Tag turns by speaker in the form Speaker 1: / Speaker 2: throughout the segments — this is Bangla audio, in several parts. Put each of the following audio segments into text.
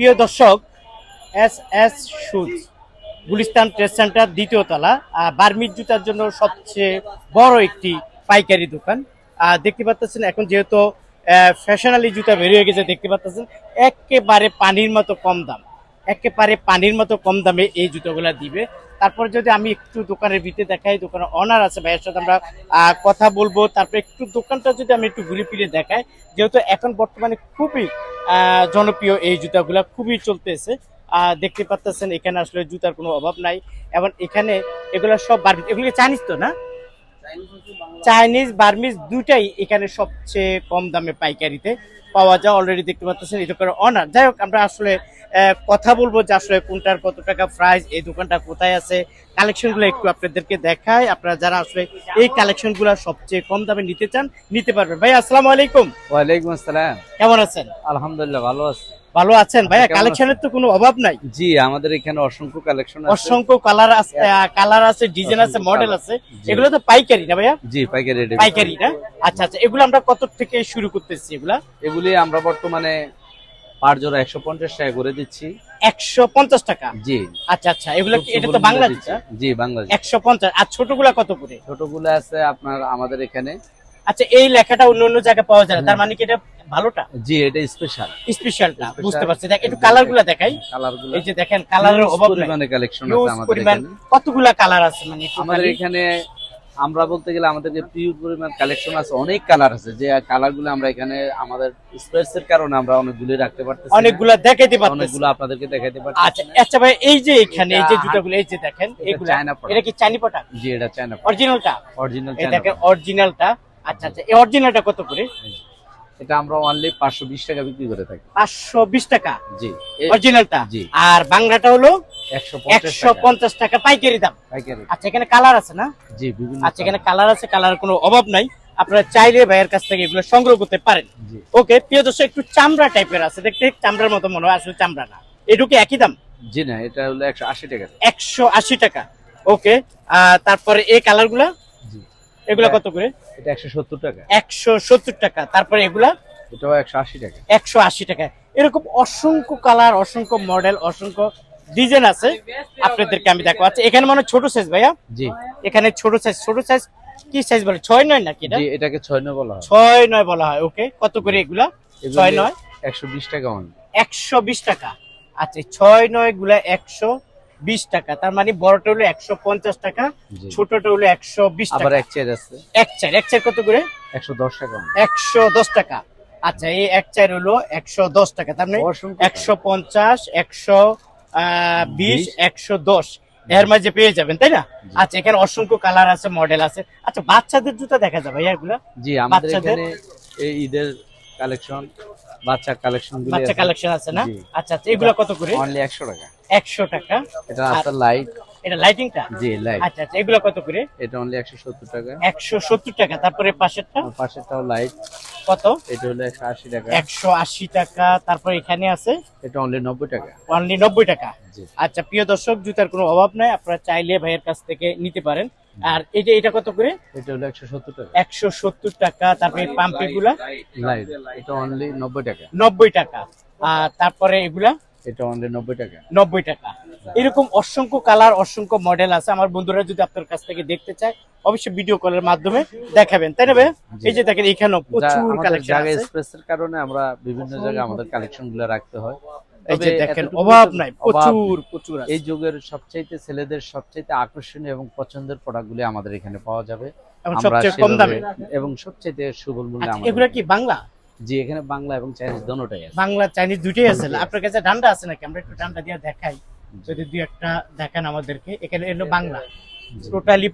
Speaker 1: প্রিয় দর্শক S S shoes Gulistan trade centre দ্বিতীয় তলা আহ, বার্মিজ জুতার জন্য সবচেয়ে বড় একটি পাইকারি দোকান। দেখতে পাচ্ছেন এখন যেহেতু ফ্যাশনালি জুতা বেরিয়ে গেছে দেখতে পাচ্ছেন একেবারে পানির মতো কম দাম। একেবারে পানির মতো কম দামে এই জুতোগুলা দিবে। তারপর যদি আমি একটু দোকানের ভিতরে দেখাই, দোকানের অনার আছে, ভাইয়ের সাথে আমরা কথা বলব। তারপর একটু দোকানটা যদি আমি একটু ঘুরে ফিরে দেখাই, যেহেতু এখন বর্তমানে খুবই জনপ্রিয় এই জুতাগুলা, খুবই চলতেছে। দেখতে পাচ্ছেন এখানে আসলে জুতার কোনো অভাব নাই। এবং এখানে এগুলো সব বার্মিজ এগুলো চাইনিজ তো না? চাইনিজ বার্মিজ দুটাই এখানে সবচেয়ে কম দামে পাইকারিতে পাওয়া যায়। অলরেডি দেখতে পাচ্ছেন এই দোকানের অনার যাই হোক আমরা আসলে কথা বলব যে আসলে কোনটার কত টাকা প্রাইস এই দোকানটা কোথায় আছে। কালেকশনগুলো একটু আপনাদেরকে দেখায় আপনারা যারা আসলে এই কালেকশনগুলো সবচেয়ে কম দামে নিতে চান নিতে পারবেন। ভাই আসসালামু আলাইকুম।
Speaker 2: ওয়ালাইকুম আসসালাম।
Speaker 1: কেমন আছেন?
Speaker 2: আলহামদুলিল্লাহ ভালো আছি।
Speaker 1: ভালো আছেন? ভাইয়া
Speaker 2: কেমন
Speaker 1: কালেকশনের তো কোনো অভাব নাই?
Speaker 2: জি আমাদের এখানে অসংখ্য কালেকশন আছে।
Speaker 1: অসংখ্য কালার আছে কালার আছে ডিজাইন আছে মডেল আছে। এগুলো তো পাইকারি না ভাইয়া?
Speaker 2: জি পাইকারি
Speaker 1: পাইকারি না? আচ্ছা আচ্ছা এগুলো আমরা কত থেকে শুরু করতেছি এগুলা?
Speaker 2: এগুলি আমরা বর্তমানে পার জোড়া একশো পঞ্চাশ টাকা করে দিচ্ছি।
Speaker 1: একশো পঞ্চাশ টাকা?
Speaker 2: জি।
Speaker 1: আচ্ছা আচ্ছা এগুলো কি এটা তো
Speaker 2: সুন্দর
Speaker 1: বাংলা
Speaker 2: দিচ্ছি।
Speaker 1: জুতা
Speaker 2: জি বাংলাদেশ।
Speaker 1: একশো পঞ্চাশ আর ছোটগুলা কত করে?
Speaker 2: ছোটগুলো আছে আপনার আমাদের এখানে
Speaker 1: আচ্ছা এই লেখাটা অন্য অন্য জায়গায় পাওয়া যায় না। তার মানে কি এটা ভালোটা?
Speaker 2: জি এটা স্পেশাল
Speaker 1: স্পেশালটা বুঝতে পারছি। দেখ একটু কালারগুলা দেখাই।
Speaker 2: কালারগুলো
Speaker 1: এই যে দেখেন কালারের অভাব নাই।
Speaker 2: পরিমাণে কালেকশন আছে আমাদের এখানে।
Speaker 1: কতগুলা কালার আছে মানে
Speaker 2: আমাদের এখানে আমরা বলতে গেলে আমাদের যে পিউর পরিমাণ কালেকশন আছে অনেক কালার আছে। যে কালারগুলো আমরা এখানে আমাদের স্পেস এর কারণে আমরা অনেকগুলো রাখতে পারতেছি।
Speaker 1: অনেকগুলা দেখাইতে পারতেছি।
Speaker 2: অনেকগুলো আপনাদেরকে দেখাতে পারছি
Speaker 1: আচ্ছা আচ্ছা ভাই এই যে এখানে এই যে
Speaker 2: এটা
Speaker 1: জুতাগুলো এই যে দেখেন
Speaker 2: এটা
Speaker 1: এগুলা
Speaker 2: চায়না।
Speaker 1: এটা কি চাইনি পটা
Speaker 2: জি এটা চায়না
Speaker 1: অরিজিনালটা
Speaker 2: অরিজিনাল
Speaker 1: এই দেখেন অরিজিনালটা আচ্ছা আচ্ছা এই অরিজিনালটা কত করে?
Speaker 2: এটা আমরা অনলি পাঁচশো বিশ টাকা বিক্রি করে থাকি।
Speaker 1: পাঁচশো বিশ টাকা?
Speaker 2: জি।
Speaker 1: অরিজিনালটা
Speaker 2: জি।
Speaker 1: আর বাংলাটা হলো
Speaker 2: একশো
Speaker 1: একশো পঞ্চাশ টাকা পাইকারি দাম।
Speaker 2: পাইকারি।
Speaker 1: আচ্ছা এখানে কালার আছে না?
Speaker 2: জি বিভিন্ন
Speaker 1: আচ্ছা এখানে কালার আছে কালার কোনো অভাব নাই। আপনারা চাইলে ভাইয়ের কাছ থেকে এগুলো সংগ্রহ করতে পারেন। ওকে প্রিয় দর্শক একটু চামড়া টাইপের আছে। দেখতে চামড়ার মতো মনে হয় আসলে চামড়া না। এটুকু একই দাম?
Speaker 2: জি না এটা হলো একশো আশি টাকা।
Speaker 1: একশো আশি টাকা। ওকে তারপরে এই কালারগুলা
Speaker 2: জি
Speaker 1: এগুলা কত করে?
Speaker 2: এটা একশো সত্তর টাকা।
Speaker 1: একশো সত্তর টাকা। তারপরে এগুলা?
Speaker 2: এটাও একশো আশি টাকা।
Speaker 1: একশো আশি টাকা। এরকম অসংখ্য কালার অসংখ্য মডেল অসংখ্য ডিজাইন আছে আপনাদেরকে আমি দেখো আচ্ছা এখানে মনে হয় ছোট সাইজ ভাইয়া।
Speaker 2: জি।
Speaker 1: এখানে ছোট সাইজ ছোট সাইজ কি সাইজ বলে? ছয় নয় নাকি এটা?
Speaker 2: জি এটাকে ছয় নয় বলা হয়।
Speaker 1: ছয় নয় বলা হয় ওকে কত করে এগুলা? ছয় নয়?
Speaker 2: একশো বিশ টাকা অনলি
Speaker 1: একশো বিশ টাকা। আচ্ছা এই ছয় নয়গুলা একশো বিশ টাকা। তার মানে বড়টা হলো একশো পঞ্চাশ টাকা ছোটটা হলো একশো বিশ টাকা।
Speaker 2: এক চেয়ার আছে।
Speaker 1: এক চার এক চার কত করে?
Speaker 2: একশো দশ টাকা।
Speaker 1: একশো দশ টাকা। আচ্ছা এই এক চার হলো একশো দশ টাকা। তার মানে একশো পঞ্চাশ একশো বিশ। একশো দশ। এর মাঝে পেয়ে যাবেন তাই না? আচ্ছা এখানে অসংখ্য কালার আছে মডেল আছে। আচ্ছা বাচ্চাদের জুতা দেখা যাবে এগুলা
Speaker 2: জি আমাদের এখানে এই ঈদের কালেকশন বাচ্চা কালেকশন
Speaker 1: বাচ্চা কালেকশন আছে। না? আচ্ছা আচ্ছা এগুলা কত করে?
Speaker 2: অনলি একশো টাকা।
Speaker 1: একশো টাকা।
Speaker 2: এটা আছে লাইট
Speaker 1: এটা লাইটিংটা
Speaker 2: জি লাইট
Speaker 1: আচ্ছা আচ্ছা এগুলা কত করে?
Speaker 2: এটা অনলি একশো সত্তর টাকা।
Speaker 1: একশো সত্তর টাকা তারপরে পাশেরটা?
Speaker 2: পাশেরটাও লাইট
Speaker 1: কত?
Speaker 2: এটা হলো একশো আশি টাকা।
Speaker 1: একশো আশি টাকা তারপরে এখানে আছে?
Speaker 2: এটা অনলি নব্বই টাকা।
Speaker 1: অনলি নব্বই টাকা। আচ্ছা প্রিয় দর্শক জুতার কোনো অভাব নাই আপনারা চাইলে ভাইয়ের কাছ থেকে নিতে পারেন। আর এই এটা কত করে?
Speaker 2: এটা হলো একশো সত্তর টাকা।
Speaker 1: একশো সত্তর টাকা তারপরে পাম্পিগুলা
Speaker 2: লাইট এটা অনলি নব্বই টাকা।
Speaker 1: নব্বই টাকা। আর তারপরে এগুলা?
Speaker 2: এটা অনলি নব্বই টাকা।
Speaker 1: নব্বই টাকা। এরকম অসংখ্য কালার অসংখ্য মডেল আছে। আমার বন্ধুরা যদি আপনার কাছ থেকে দেখতে চায় অবশ্যই ভিডিও কলের মাধ্যমে দেখাবেন। তাই না ভাই? এই যে দেখেন এখানেও প্রচুর
Speaker 2: আমাদের
Speaker 1: কালেকশন
Speaker 2: জায়গা স্পেসের কারণে আমরা বিভিন্ন জায়গায় আমাদের রাখতে হয়।
Speaker 1: এই যে দেখেন অভাব নাই প্রচুর প্রচুর
Speaker 2: এই যুগের সবচাইতে ছেলেদের সবচাইতে আকর্ষণীয় এবং পছন্দের প্রোডাক্টগুলি আমাদের এখানে পাওয়া যাবে।
Speaker 1: এবং সবচেয়ে কম দামে।
Speaker 2: এবং সবচাইতে সুবল মূল্যে
Speaker 1: আচ্ছা, এগুলা কি বাংলা?
Speaker 2: জি এখানে বাংলা এবং চাইনিজ দোনোটাই আছে।
Speaker 1: বাংলা চাইনিজ দুটোই আছে। আপনার কাছে ডান্ডা আছে নাকি? আমরা একটু ডান্ডা দিয়ে দেখাই। যদি দুই একটা দেখান আমাদেরকে। এখানে এলো বাংলা। টোটালি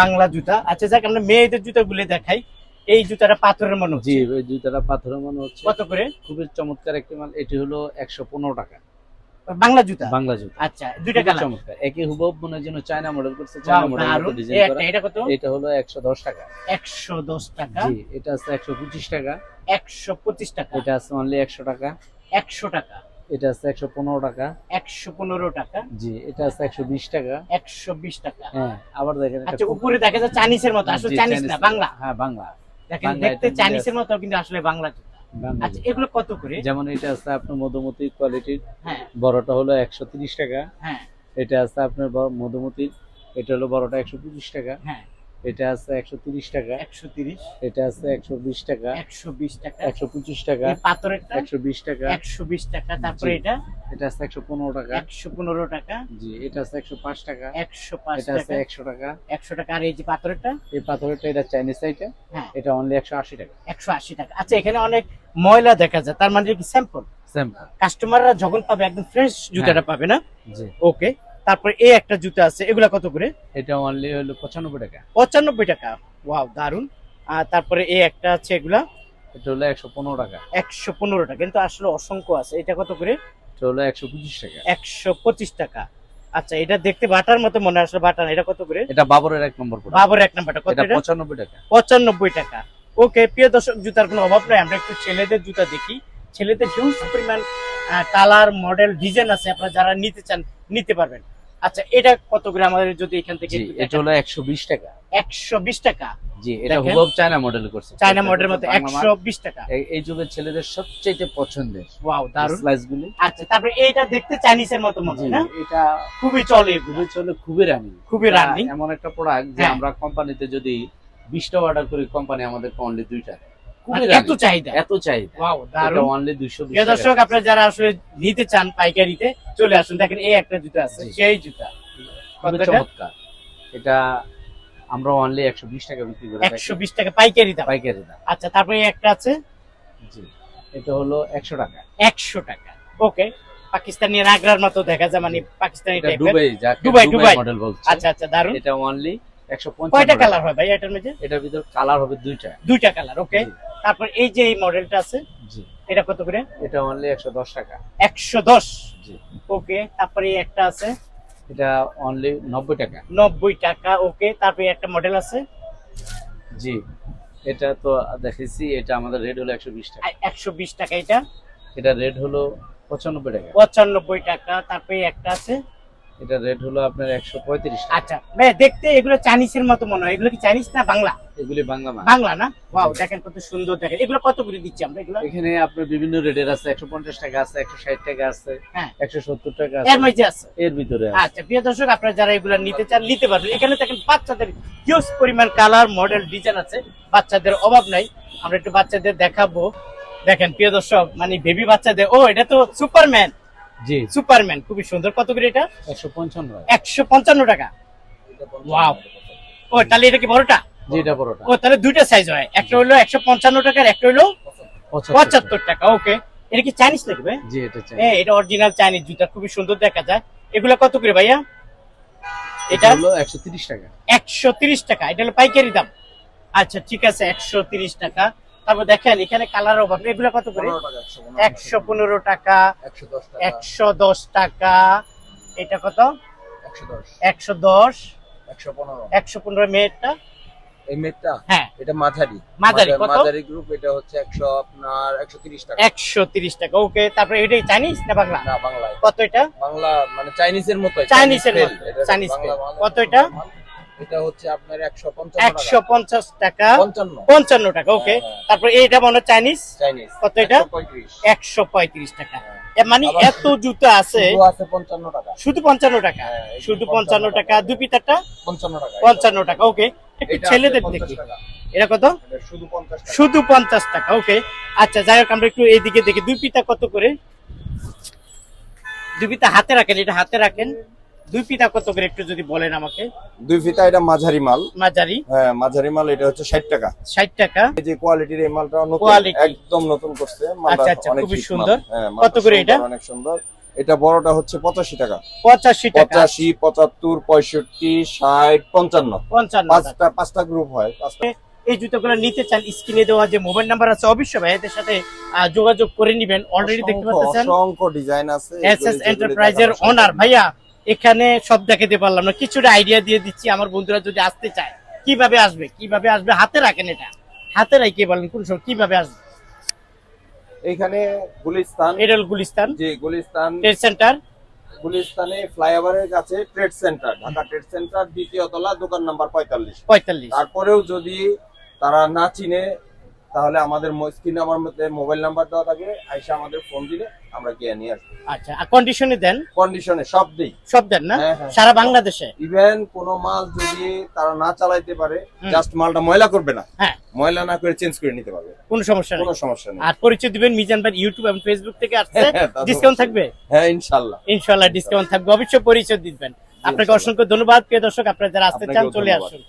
Speaker 1: বাংলা জুতা। আচ্ছা যাক আমরা মেয়েদের জুতা গুলো দেখাই। এই জুতাটা পাথরের মনে
Speaker 2: জি ওই জুতাটা পাথরের মনে হচ্ছে।
Speaker 1: কত করে?
Speaker 2: খুবই চমৎকার একটি মাল। এটি হলো একশো পনেরো টাকা।
Speaker 1: বাংলা জুতা?
Speaker 2: বাংলা জুতা।
Speaker 1: আচ্ছা দুইটা কালার।
Speaker 2: চমৎকার। একই হুবব মনে হয় যেন চায়না মডেল করছে। চায়না মডেল ডিজাইন করা।
Speaker 1: এটা কত?
Speaker 2: এটা হলো একশো দশ টাকা।
Speaker 1: একশো দশ টাকা।
Speaker 2: জি এটা আছে একশো পঁচিশ টাকা।
Speaker 1: একশো পঁচিশ টাকা।
Speaker 2: এটা আছে অনলি একশো টাকা।
Speaker 1: একশো টাকা।
Speaker 2: এটা আছে একশো পনেরো টাকা।
Speaker 1: একশো পনেরো টাকা।
Speaker 2: জি এটা আছে একশো বিশ টাকা।
Speaker 1: একশো বিশ টাকা।
Speaker 2: হ্যাঁ আবার দেখেন
Speaker 1: আচ্ছা উপরে দেখা যায় চাইনিজের মতো আসলে চাইনিজ না বাংলা।
Speaker 2: হ্যাঁ বাংলা।
Speaker 1: দেখেন
Speaker 2: বাংলা
Speaker 1: দেখতে চাইনিজের মতো কিন্তু আসলে বাংলা আচ্ছা এগুলো কত করে?
Speaker 2: যেমন এটা আছে আপনার মধুমতি কোয়ালিটির
Speaker 1: হ্যাঁ।
Speaker 2: বড়টা হলো একশো তিরিশ টাকা।
Speaker 1: হ্যাঁ।
Speaker 2: এটা আছে আপনার মধুমতির। এটা হলো বড়টা একশো পঁচিশ টাকা।
Speaker 1: হ্যাঁ।
Speaker 2: এটা আছে একশো তিরিশ টাকা।
Speaker 1: একশো তিরিশ।
Speaker 2: এটা আছে একশো বিশ টাকা।
Speaker 1: একশো বিশ টাকা।
Speaker 2: একশো পঁচিশ টাকা।
Speaker 1: এই পাথরেরটা
Speaker 2: একশো বিশ টাকা।
Speaker 1: একশো বিশ টাকা। তারপরে এটা?
Speaker 2: এটা আছে একশো পনেরো টাকা।
Speaker 1: একশো পনেরো টাকা।
Speaker 2: জি এটা আছে একশো পাঁচ টাকা।
Speaker 1: একশো পাঁচ
Speaker 2: এটা আছে একশো টাকা।
Speaker 1: একশো টাকা। আর এই যে পাথরেরটা?
Speaker 2: এই পাথরেরটা এটা চাইনিজ আইটা
Speaker 1: হ্যাঁ।
Speaker 2: এটা অনলি একশো আশি টাকা।
Speaker 1: একশো আশি টাকা। আচ্ছা এখানে অনেক ময়লা দেখা যায়। তার মানে কি স্যাম্পল
Speaker 2: স্যাম্পল
Speaker 1: কাস্টমাররা যখন পাবে একদম ফ্রেশ জুতাটা
Speaker 2: হ্যাঁ।
Speaker 1: পাবে না?
Speaker 2: জি।
Speaker 1: ওকে তারপরে এই একটা জুতা আছে এগুলা কত করে?
Speaker 2: এটা অনলি হলো পঁচানব্বই টাকা।
Speaker 1: পঁচানব্বই টাকা। ওয়াও দারুণ আর তারপরে এই একটা আছে এগুলা?
Speaker 2: এটা হলো একশো পনেরো টাকা।
Speaker 1: একশো পনেরো টাকা। কিন্তু আসলে অসংখ্য আছে। এটা কত করে?
Speaker 2: এটা হলো একশো পঁচিশ টাকা।
Speaker 1: একশো পঁচিশ টাকা। আচ্ছা এটা দেখতে বাটার মতো মনে আসলে বাটা না। এটা কত করে?
Speaker 2: এটা বাবরের এক নম্বর প্রোডাক্ট
Speaker 1: বাবর এক নাম্বারটা। কত
Speaker 2: এটা পঁচানব্বই টাকা।
Speaker 1: পঁচানব্বই টাকা। ওকে প্রিয় দর্শক জুতার কোনো অভাব নাই। আমরা একটু ছেলেদের জুতা দেখি। ছেলেদের হিউজ পরিমাণ কালার মডেল ডিজাইন আছে। আপনারা যারা নিতে চান নিতে পারবেন। আচ্ছা এটা কত করে আমাদের যদি এখান থেকে
Speaker 2: এটা হলো একশো বিশ টাকা।
Speaker 1: একশো বিশ টাকা?
Speaker 2: জি এটা হুবব চায়না মডেল করছে।
Speaker 1: চায়না মডেলের মতো
Speaker 2: বাংলা
Speaker 1: একশো বিশ টাকা।
Speaker 2: এই- যুগের ছেলেদের সবচেয়ে পছন্দের
Speaker 1: ওয়াও দারুণ
Speaker 2: স্লাইস গুলি
Speaker 1: আচ্ছা তারপরে এইটা দেখতে চাইনিজের মতো মনে না?
Speaker 2: এটা
Speaker 1: খুবই চলে
Speaker 2: খুবই চলে খুবই রানিং
Speaker 1: খুবই running।
Speaker 2: এমন একটা প্রোডাক্ট যে
Speaker 1: হ্যাঁ।
Speaker 2: আমরা কোম্পানিতে যদি বিশটা অর্ডার করি কোম্পানি আমাদের অনলি দুইটা দেয়।
Speaker 1: মানে এত চাহিদা।
Speaker 2: এত চাহিদা। অনলি
Speaker 1: দর্শক আপনারা যারা আসলে নিতে চান পাইকারিতে চলে আসুন। দেখেন এই একটা জুতা আছে সেই জুতা।
Speaker 2: চমৎকার। এটা আমরা অনলি একশো বিশ টাকা বিক্রি করে
Speaker 1: একশো বিশ টাকা পাইকারি দাম।
Speaker 2: পাইকারি দাম।
Speaker 1: আচ্ছা তারপরে একটা আছে?
Speaker 2: জি। এটা হলো একশো টাকা।
Speaker 1: একশো টাকা। ওকে পাকিস্তানি আগ্রার মতো দেখা যায় মানে Pakistani
Speaker 2: Dubai
Speaker 1: Dubai,
Speaker 2: Dubai
Speaker 1: Dubai.
Speaker 2: Model বলছে।
Speaker 1: আচ্ছা আচ্ছা দারুণ
Speaker 2: এটা অনলি একশো
Speaker 1: কয়টা কালার হয় ভাই? এটার মধ্যে
Speaker 2: এটার ভিতর কালার হবে দুইটা।
Speaker 1: দুইটা কালার ওকে। তারপর এই যে এই মডেলটা আছে
Speaker 2: জি।
Speaker 1: এটা কত করে?
Speaker 2: এটা অনলি একশো দশ টাকা।
Speaker 1: একশো দশ?
Speaker 2: জি।
Speaker 1: ওকে তারপরে একটা আছে?
Speaker 2: এটা অনলি নব্বই টাকা।
Speaker 1: নব্বই টাকা ওকে তারপরে একটা মডেল আছে?
Speaker 2: জি। এটা তো দেখেছি এটা আমাদের রেট হলো একশো বিশ টাকা।
Speaker 1: একশো বিশ টাকা এটা?
Speaker 2: এটা রেট হলো পঁচানব্বই টাকা।
Speaker 1: পঁচানব্বই টাকা তারপরে একটা আছে?
Speaker 2: এটা রেট হলো আপনার একশো পঁয়ত্রিশ টাকা।
Speaker 1: আচ্ছা ভাই দেখতে এগুলো চাইনিজের মতো মনে হয়। এগুলো কি চাইনিজ না বাংলা?
Speaker 2: এগুলি বাংলা মাল
Speaker 1: বাংলা না? ওয়াও দেখেন কত সুন্দর দেখেন। এগুলো কত করে দিচ্ছি আমরা এগুলো?
Speaker 2: এখানে আপনার বিভিন্ন রেটের আছে। একশো পঞ্চাশ টাকা আছে একশো ষাট টাকা আছে
Speaker 1: হ্যাঁ।
Speaker 2: একশো সত্তর টাকা
Speaker 1: এর
Speaker 2: আছে
Speaker 1: মধ্যে আছে?
Speaker 2: এর ভিতরে আছে।
Speaker 1: আচ্ছা প্রিয় দর্শক আপনারা যারা এগুলো নিতে চান নিতে পারবেন। এখানে দেখেন বাচ্চাদের হিউজ পরিমাণ কালার মডেল ডিজাইন আছে। বাচ্চাদের অভাব নাই। আমরা একটু বাচ্চাদের দেখাবো। দেখেন প্রিয় দর্শক মানে বেবি বাচ্চাদের ও এটা তো সুপারম্যান
Speaker 2: জি।
Speaker 1: সুপারম্যান খুবই সুন্দর। কত করে এটা?
Speaker 2: একশো পঞ্চান্ন টাকা।
Speaker 1: একশো পঞ্চান্ন টাকা। ওয়াও। ও তাহলে এটা কি বড়টা?
Speaker 2: জি এটা বড়টা।
Speaker 1: ও তাহলে দুইটা সাইজ হয়। একটা হলো একশো পঞ্চান্ন টাকার একটা হলো
Speaker 2: পঁচাত্তর
Speaker 1: টাকা। ওকে। এটা কি চাইনিজ নাকি ভাই?
Speaker 2: জি এটা
Speaker 1: হ্যাঁ এটা অরিজিনাল চাইনিজ জুতা। খুবই সুন্দর দেখা যায়। এগুলো কত করে ভাইয়া?
Speaker 2: এটা হলো একশো তিরিশ টাকা।
Speaker 1: একশো তিরিশ টাকা। এটা হলো পাইকারি দাম। আচ্ছা ঠিক আছে একশো তিরিশ টাকা। তারপর দেখেন এখানে কালার অভাব এগুলো কত করে? একশো পনেরো টাকা। একশো দশ টাকা। এটা কত? একশো দশ। একশো পনেরো। মেয়েরটা?
Speaker 3: এই মেটটা
Speaker 1: হ্যাঁ।
Speaker 3: এটা মাঝারি।
Speaker 1: মাঝারি কত?
Speaker 3: মাঝারি গ্রুপ এটা হচ্ছে একশো আপনার একশো তিরিশ টাকা।
Speaker 1: একশো তিরিশ টাকা। ওকে তারপরে এটাই চাইনিজ না বাংলা?
Speaker 3: না বাংলায়।
Speaker 1: কত এটা?
Speaker 3: বাংলা মানে চাইনিজের মতো।
Speaker 1: চাইনিজের মতো, চাইনিজ কত এটা?
Speaker 3: এটা হচ্ছে আপনার
Speaker 1: টাকা। ওকে
Speaker 3: হ্যাঁ, হ্যাঁ।
Speaker 1: এইটা মনে হয় চাইনিজ?
Speaker 3: চাইনিজ।
Speaker 1: কত এটা?
Speaker 3: পঁয়ত্রিশ।
Speaker 1: একশো পঁয়ত্রিশ টাকা। মানে এত জুতো আছে?
Speaker 3: আছে পঞ্চান্ন টাকা।
Speaker 1: শুধু পঞ্চান্ন টাকা?
Speaker 3: হ্যাঁ,
Speaker 1: শুধু
Speaker 3: 55
Speaker 1: টাকা।
Speaker 3: টাকা।
Speaker 1: ওকে একটু ছেলেদের দেখি। এটা কত?
Speaker 3: শুধু পঞ্চাশ টাকা।
Speaker 1: শুধু পঞ্চাশ টাকা ওকে আচ্ছা যাই হোক আমরা একটু এইদিকে দেখি। দুই পিতা কত করে? দুই পিতা হাতে রাখেন এটা হাতে রাখেন। দুই পিতা কত করে একটু যদি বলেন আমাকে?
Speaker 3: দুই ফিতা এটা মাঝারি মাল।
Speaker 1: মাঝারি?
Speaker 3: হ্যাঁ মাঝারি মাল এটা হচ্ছে ষাট টাকা।
Speaker 1: ষাট টাকা।
Speaker 3: এই যে কোয়ালিটির এই মালটা একদম নতুন করছে।
Speaker 1: আচ্ছা, আচ্ছা,
Speaker 3: অনেক
Speaker 1: সুন্দর।
Speaker 3: হ্যাঁ,
Speaker 1: কত করে এটা?
Speaker 3: অনেক সুন্দর। এটা বড়টা হচ্ছে পঁচাশি টাকা।
Speaker 1: পঁচাশি টাকা।
Speaker 3: পঁচাশি পঁচাত্তর পঁয়ষট্টি ষাট পঞ্চান্ন।
Speaker 1: পঞ্চান্ন টাকা।
Speaker 3: পাঁচটা পাঁচটা গ্রুপ হয় পাঁচটা।
Speaker 1: এই জুতোগুলো নিতে চান স্ক্রিনে দেওয়া যে মোবাইল নাম্বার আছে অবশ্যই ভাইদের সাথে যোগাযোগ করে নিবেন। অলরেডি দেখতে পাচ্ছেন?
Speaker 3: অসংখ্য ডিজাইন আছে।
Speaker 1: এস এস এন্টারপ্রাইজের ওনার ভাইয়া। এখানে সব দেখাতে পারলাম না। কিছুটা আইডিয়া দিয়ে দিচ্ছি। আমার বন্ধুরা যদি আসতে চায় কীভাবে আসবে? কীভাবে আসবে? হাতে রাখেন এটা। হাতে রাখি বলেন কোন সময় কীভাবে আসবে?
Speaker 3: এখানে গুলিস্তান।
Speaker 1: এডল গুলিস্তান।
Speaker 3: যে গুলিস্তান।
Speaker 1: Trade centre.
Speaker 3: গুলিস্তানে ফ্লাইওভারের কাছে trade centre Dhaka trade centre দ্বিতীয় তলা দোকান নাম্বার পঁয়তাল্লিশ।
Speaker 1: পঁয়তাল্লিশ।
Speaker 3: তারপরেও যদি তারা না চিনে তাহলে আমাদের স্ক্রিনে আমার মধ্যে মোবাইল নাম্বার দেওয়া থাকে আইসা আমাদের ফোন দিলে আমরা গিয়ে নিয়ে আসব।
Speaker 1: আচ্ছা আর কন্ডিশনে দেন।
Speaker 3: কন্ডিশনে সব দেই।
Speaker 1: সব দেন না?
Speaker 3: হ্যাঁ, হ্যাঁ।
Speaker 1: সারা বাংলাদেশে?
Speaker 3: ইভেন কোন মাল যদি তারা না চালাইতে পারে জাস্ট মালটা ময়লা করবে না।
Speaker 1: হ্যাঁ।
Speaker 3: ময়লা না করে চেঞ্জ করে নিতে পারবে।
Speaker 1: কোনো সমস্যা নেই।
Speaker 3: কোনো সমস্যা নেই।
Speaker 1: আর পরিচয় দিবেন মিজান ভাই ইউটিউব এবং ফেসবুক থেকে আসছে
Speaker 3: হ্যাঁ, তো
Speaker 1: ডিসকাউন্ট থাকবে?
Speaker 3: হ্যাঁ ইনশাল্লাহ
Speaker 1: ইনশাল্লাহ ডিসকাউন্ট থাকবে। অবশ্যই পরিচয় দিবেন। আপনাকে অসংখ্য ধন্যবাদ। প্রিয় দর্শক আপনারা যারা আসতে চান চলে। আসুন।